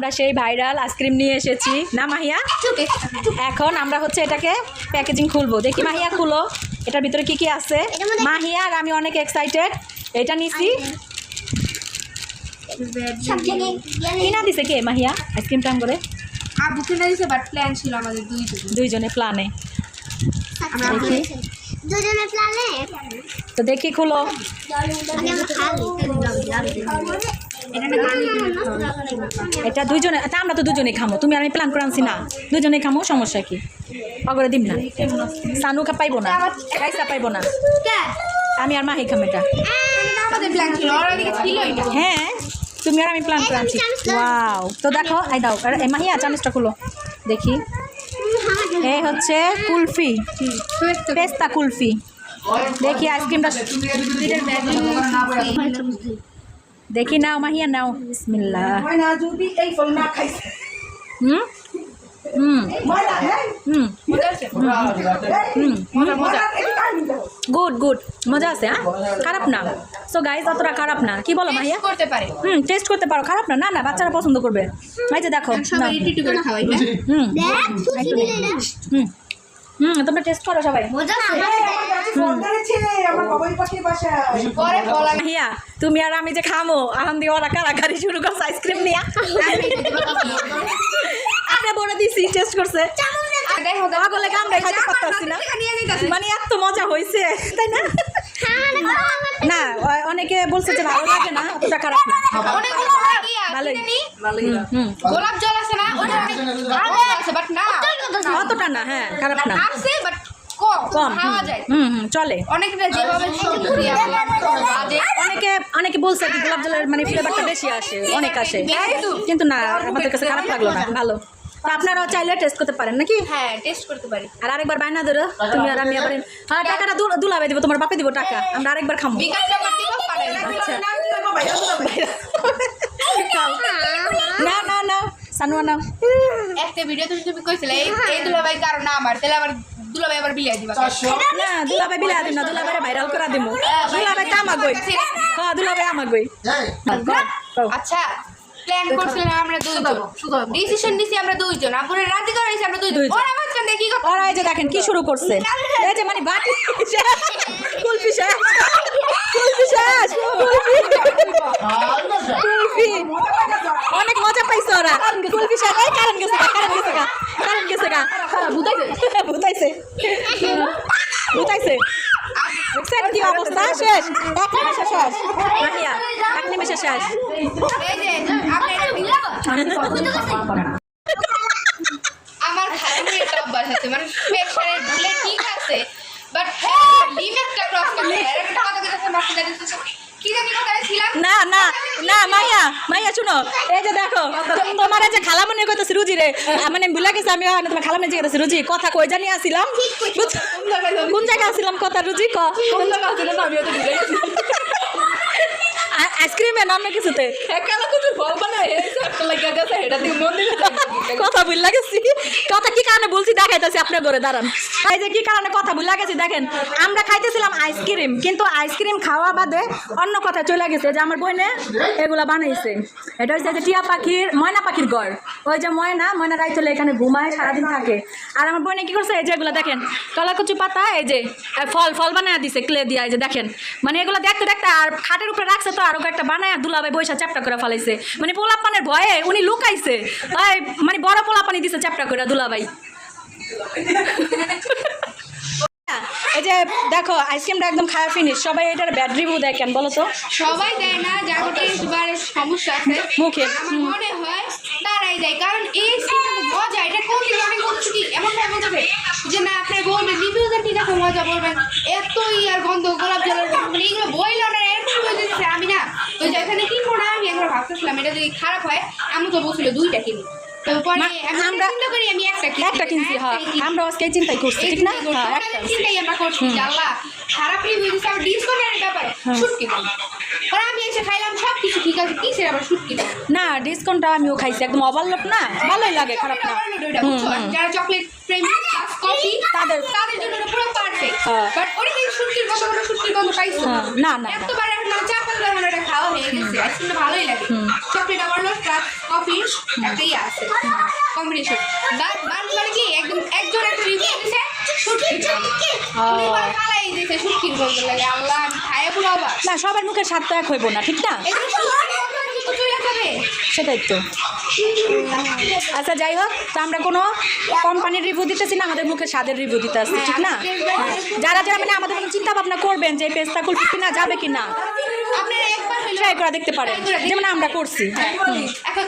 আমরা সেই viral ice cream নিয়ে এসেছি। না মাহিয়া? এখন আমরা হচ্ছে এটাকে প্যাকেজিং খুলবো। দেখি মাহিয়া খুলো। এটার ভিতরে কি কি আছে? মাহিয়া আর আমি অনেক এক্সাইটেড এটা নিছি। কিনা দিছে কে মাহিয়া? আইসক্রিম টাইম করে। আবু কিনে দিছে বাট প্ল্যান ছিল আমাদের দুই দুইজনে প্ল্যানে দুজনে তো দেখি খুলো। এটা দুইজনে তা আমরা তো দুজনেই খামো। তুমি আর আমি প্ল্যান করে আনছি না। দুজনেই খামো সমস্যা কি? অগরে দিম না। সানুকা পাইবো না। রাইসা পাইবো না। আমি আর মাহি খাম এটা। হ্যাঁ তুমি আর আমি প্ল্যান করে আনছি। ওয়াও তো দেখো আই দাও। আর এই মাহিয়া চামচটা খুলো। দেখি। এই হচ্ছে কুলফি। পেস্তা কুলফি। দেখি আইসক্রিমটা দেখি নাও মাহিয়া নাও। বিসমিল্লাহ। ময়না যদি এই ফল না খাইছে হুম? হুম। হুম। হুম। Good good. মজা আছে হ্যাঁ? খারাপ না। সো গাইজ অতটা খারাপ না। কি বলো মাহিয়া? করতে পারে। হুম টেস্ট করতে পারো। খারাপ না না না বাচ্চারা পছন্দ করবে। এই যে দেখো হ্যাঁ? হুম হুম। হুম তোমরা টেস্ট করো সবাই। মজা তুমি আর আমি যে খামো আহান দিয়ে ওরা কারাকারি শুরু করছে আইসক্রিম নিয়ে। আপনি বলে দিছি টেস্ট করছে। পাগলে গান খাইতে পারতাছি না। মানে এত মজা হয়েছে তাই না? না অনেকে বলছে যে ভালো লাগে না অতটা খারাপ না। হয় গোলাপ জল আছে না? অতটা না হ্যাঁ খারাপ না। বাট কম কম খাওয়া হুম, যায়। হুম হুম চলে। অনেকটা যেভাবে দিয়ে অনেকে অনেকে বলছে কি গোলাপ জলের মানে ফ্লেভারটা বেশি আসে অনেক আসে। কিন্তু না আমাদের কাছে খারাপ লাগল না ভালো। তো আপনারাও চাইলে টেস্ট করতে পারেন নাকি? হ্যাঁ টেস্ট করতে পারি। আর আরেকবার ধরো তুমি আর আমি আবার হ্যাঁ টাকাটা দুলাবে দিব তোমার বাপে দিব টাকা আমরা আরেকবার পারে আচ্ছা। না না না সানুয়া নাও। একটা ভিডিও তুমি তুমি কইছিলে এই এই দুলাভাই কারণ না আমার তাহলে আবার দুলাভাই আবার বিলিয়ে দিবা না দুলাভাই বিলা দিম না দুলাভাই ভাইরাল করা দিম। দুলাভাই তো আমাগই। হ্যাঁ দুলাভাই আমাগই। আচ্ছা প্ল্যান করছিলাম আমরা দুইজন। ডিসিশন নিছি আমরা দুইজন। আপুরে রাতে করাইছি আমরা দুইজন। ওরা মাঝখান দিয়ে কি কথা ওরা এই যে দেখেন কি শুরু করছে। এই যে মানে বাটি শেষ, কুলফি শেষ কুলফি। শেষ কুলফি অনেক মজা পাইছে ওরা। কুলফি শেষ কারণ গেছে কারণ গেছে কারণ গেছে গা। ভূতাইছে শেষ। এক নিমেষে শেষ। এক নিমেষে শেষ এই যে আপনি এটা আমার খালি একটা অভ্যাস আছে মানে প্রেশারে দিলে ঠিক আছে বাট লিমিটটা ক্রস করতে হয় একটা কথা কথা মারতে যাচ্ছে কি জানি কথা ছিলাম না না না মাইয়া মাইয়া শুনো। এই যে দেখো তোমার যে খালাম নিয়ে কইতেছি রুজি রে মানে ভুলে গেছে আমি তোমার খালামনি জিজ্ঞাসা রুজি কথা কই জানি আসিলাম। কোন জায়গায় আসিলাম কথা রুজি ক? আইসক্রিমে না অন্য কিছুতে কথা ভুল লাগেছি কথা কি কারণে বলছি দেখাইতেছি আপনার ঘরে দাঁড়ান। এই যে কি কারণে কথা ভুল লাগেছি দেখেন আমরা খাইতেছিলাম আইসক্রিম কিন্তু আইসক্রিম খাওয়া বাদে অন্য কথা চলে গেছে যে আমার বইনে এগুলা বানাইছে। এটা হচ্ছে যে টিয়া পাখির ময়না পাখির ঘর। ওই যে ময়না ময়না রাইত হলে এখানে ঘুমায় সারাদিন থাকে। আর আমার বইনে কি করছে এই যে এগুলো দেখেন কলা কলাকুচু পাতা এই যে ফল ফল বানায় দিছে ক্লে দিয়া এই যে দেখেন। মানে এগুলো দেখতে দেখতে আর খাটের উপরে রাখছে তো আর একটা বানায় দুলাভাই বৈশা চ্যাপটা করে ফেলাইছে। মানে পোলাপানের ভয়ে উনি লুকাইছে। মানে বড় পোলাপানি দিছে চ্যাপটা করে দুলাভাই। এই যে দেখো আইসক্রিমটা একদম খাওয়া ফিনিশ সবাই এটার ব্যাড রিভিউ দেয় কেন বলো তো? সবাই দেয় না সমস্যা আছে। মুখে। মনে হয় তারাই দেয় কারণ এই মজা এটা কোন অনেক কি? এমন ভাবে বলতেছে যে না আপনি বলবেন রিভিউটা ঠিক আছে মজা বলবেন এতই আর গন্ধ গোলাপ জলের গন্ধ, মানে এইগুলো বইলে না এরকম বলে দিচ্ছে আমি না ওই যে এখানে কিনবো না আমি একবার ভাবতেছিলাম এটা যদি খারাপ হয় আমি তো বলছিল দুইটা কিনি। আমি একটা কিনছি হ্যাঁ আমরা আজকে চিন্তাই করছি ঠিক না? হ্যাঁ চিন্তাই আমরা করছি আল্লাহ খারাপ রিভিউ দিচ্ছে আবার ডিসকাউন্টের ব্যাপারে শুটকি দাম আমি এসে খাইলাম সব কিছু ঠিক আছে কিসের আবার শুটকি না ডিসকাউন্টটা আমিও খাইছি একদম ওভারলোড না ভালোই লাগে খারাপ না। হুম, হুম। যারা চকলেট প্রেমী কফি তাদের- তাদের জন্য পুরো পারফেক্ট হ্যাঁ। বাট ওটা কিন্তু শুটকির কত শুটকির গন্ধ পাইছো হ্যাঁ, না, না, না। এতবার আইসক্রিমটা ভালোই লাগে। চকলেট কফি একটাই আছে। কম্বিনেশন মানে কি? একদম একজন একটা রিভিউ না সবার মুখের স্বাদ তো এক হইব না ঠিক না? সেটাই তো। আচ্ছা যাই হোক তো আমরা কোনো কোম্পানির রিভিউ দিতেছি না আমাদের মুখে স্বাদের রিভিউ দিতে আসছি ঠিক না? যারা যারা মানে আমাদের চিন্তা ভাবনা করবেন যে পেস্তা কুলফি কিনা যাবে কিনা? ট্রাই করা দেখতে পারেন যেমন আমরা করছি। এখন